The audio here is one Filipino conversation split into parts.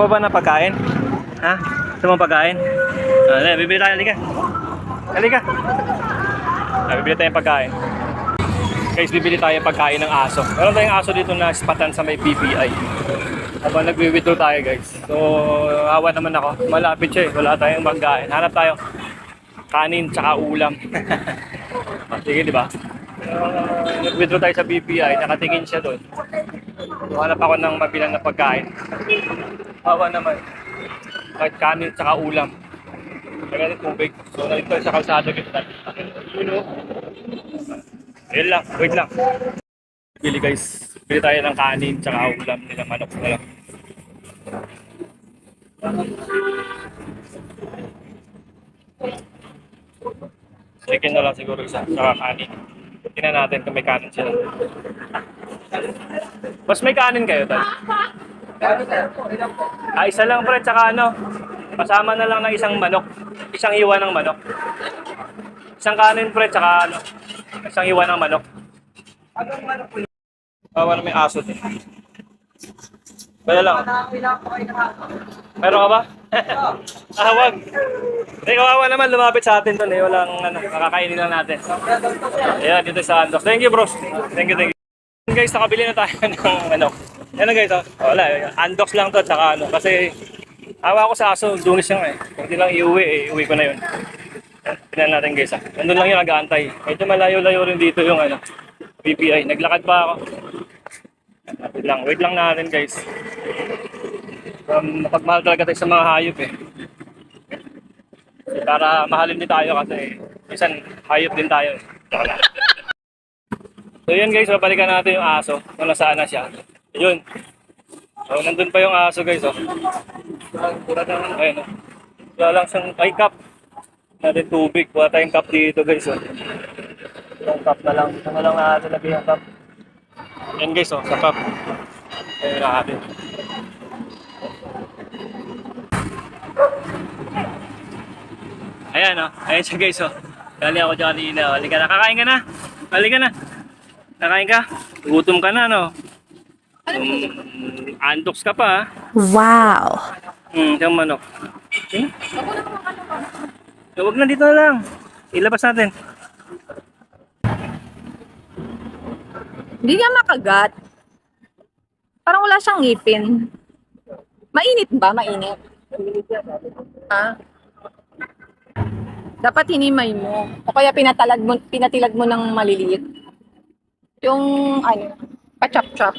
Pa ba na pagkain? Ha? Gusto mo pagkain? Uh, bibili tayo, halika. Halika. Ah, bibili tayong pagkain. Guys, bibili tayo pagkain ng aso. Meron tayong aso dito na spatan sa may PPI. Habang nagwi-withdraw tayo guys. So, hawa naman ako. Malapit siya eh. Wala tayong pagkain. Hanap tayo kanin tsaka ulam. Ah, Sige, di ba? Nag-withdraw tayo sa BPI, nakatingin siya doon. So, hanap ako ng mabilang na pagkain. Hawa naman. Kahit kanin tsaka ulam. Kaya tubig. So, nalito sa kalsada kita. O. Ayun lang, wait lang. Bili guys. Bili tayo ng kanin tsaka ulam nila manok na lang. Chicken na lang siguro isa, tsaka kanin. Tingnan natin kung may kanin sila. Mas may kanin kayo, Tal? Ah, isa lang pre, tsaka ano, kasama na lang ng isang manok. Isang hiwa ng manok. Isang kanin pre, tsaka ano, isang hiwa ng manok. Bawa na may aso din. Wala lang. Meron ka ba? ah, wag. Eh, kawawa naman lumapit sa atin doon eh. Walang ano, nakakainin lang natin. Ayan, dito sa Andox. Thank you, bros. Thank you, thank you. Guys, nakabili na tayo ng ano. Yan na guys, oh. wala. Andox lang to, tsaka ano. Kasi, hawa ko sa aso, dunis yan eh. Kung di lang iuwi, eh, iuwi ko na yun. Tignan natin guys, ah. Nandun lang yung nag-aantay. Medyo malayo-layo rin dito yung ano, BPI. Naglakad pa ako. Wait lang, wait lang natin guys. Um, mapagmahal talaga tayo sa mga hayop eh. Para mahalin din tayo kasi minsan hayop din tayo. eh. Lang. So yun guys, babalikan natin yung aso kung nasaan na siya. Yun. So nandun pa yung aso guys oh. Pura na ayun oh. Wala lang siyang ay cup. Natin tubig. Wala tayong cup dito guys oh. Yung cup na lang. Na lang natin lagay yung cup. Yan guys oh, sa cup. Ayun natin. Ayan oh, ayan siya guys oh. Kali ako dyan kanina. oh. Halika na, kakain ka na. Halika na. Kakain ka. Gutom ka na no. Um, antox ka pa ah. Wow. Hmm, yung manok. Eh, Huwag na dito na lang. Ilabas natin. Hindi nga makagat. Parang wala siyang ngipin. Mainit ba? Mainit. Ha? Dapat hinimay mo. O kaya pinatalag mo, pinatilag mo ng maliliit. Yung, ano, pachap-chap.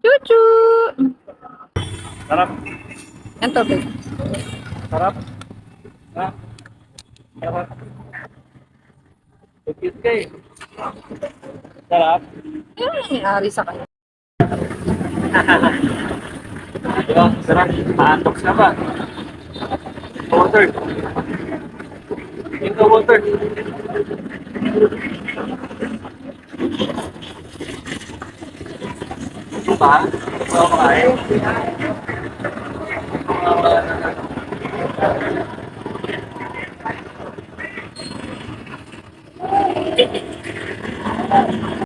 Chuchu! Sarap. Yan tubig. Sarap. Ha? Sarap. Cute ka eh. Sarap. Yan ang nangyari sa kanya. Diba? Sarap. Pa-antox ka pa. Water. Water. bán phải